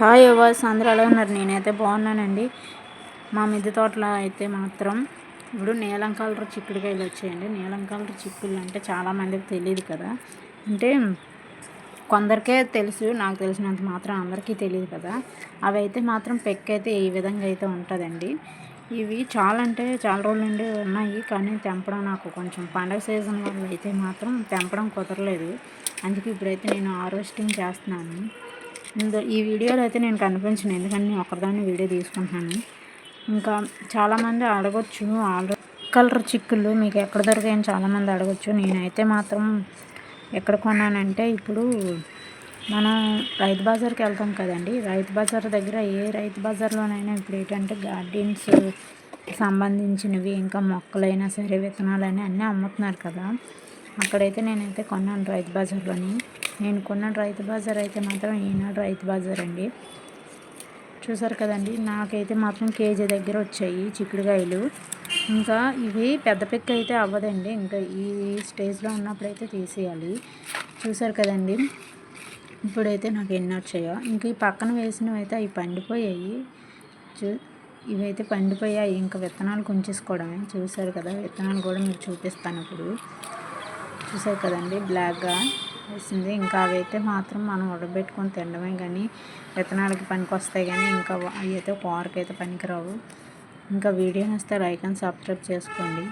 Hi ఎవర్స్ అందరూ ఎలా ఉన్నారు? నేనైతే బాగున్నానండి. మా మిద్దె తోటలో అయితే మాత్రం ఇప్పుడు నీలం కలర్ చిక్కుడుకాయలు వచ్చాయండి. నీలం కలర్ చిక్కులు అంటే చాలామందికి తెలియదు కదా. అంటే కొందరికే తెలుసు నాకు తెలిసినంత మాత్రం అందరికీ తెలియదు కదా. అవి అయితే మాత్రం అయితే ఈ విధంగా అయితే ఉంటుందండి. ఇవి చాలా అంటే చాలా రోజుల నుండి ఉన్నాయి కానీ తెంపడం నాకు కొంచెం పండగ సీజన్ వల్ల అయితే మాత్రం తెంపడం కుదరలేదు. అందుకే ఇప్పుడైతే నేను హార్వెస్టింగ్ చేస్తున్నాను. ఈ వీడియోలో అయితే నేను కనిపించను ఎందుకంటే నేను ఒకదాన్ని వీడియో తీసుకుంటున్నాను. ఇంకా చాలామంది అడగొచ్చు ఆల్రెడీ కలర్ చిక్కులు మీకు ఎక్కడ దొరికాయని చాలామంది అడగొచ్చు. నేనైతే మాత్రం ఎక్కడ కొన్నానంటే ఇప్పుడు మనం రైతు బజార్కి వెళ్తాం కదండి. రైతు బజార్ దగ్గర ఏ రైతు బజార్లోనైనా ఇప్పుడు ఏంటంటే గార్డెన్స్ సంబంధించినవి ఇంకా మొక్కలైనా సరే విత్తనాలైనా అన్నీ అమ్ముతున్నారు కదా. అక్కడైతే నేనైతే కొన్నాను రైతు బజార్లోని. నేను కొన్న రైతు బజార్ అయితే మాత్రం ఈనాడు రైతు బజార్ అండి. చూసారు కదండి నాకైతే మాత్రం కేజీ దగ్గర వచ్చాయి చిక్కుడుకాయలు. ఇంకా ఇవి పెద్ద పిక్క అయితే అవ్వదండి ఇంకా ఈ స్టేజ్లో ఉన్నప్పుడైతే తీసేయాలి. చూసారు కదండి ఇప్పుడైతే నాకు ఎన్ని వచ్చాయో. ఇంకా ఈ పక్కన వేసినవి అయితే అవి పండిపోయాయి. చూ ఇవైతే పండిపోయాయి ఇంకా విత్తనాలు కొంచేసుకోవడమే. చూసారు కదా విత్తనాలు కూడా మీకు చూపిస్తాను ఇప్పుడు. చూసారు కదండి బ్లాక్గా. వేసింది ఇంకా అవైతే మాత్రం మనం ఉడబెట్టుకొని తినడమే కానీ విత్తనాలకి పనికి వస్తాయి కానీ ఇంకా అవి అయితే కూరకైతే పనికిరావు. ఇంకా వీడియో వస్తే లైక్ అండ్ సబ్స్క్రైబ్ చేసుకోండి.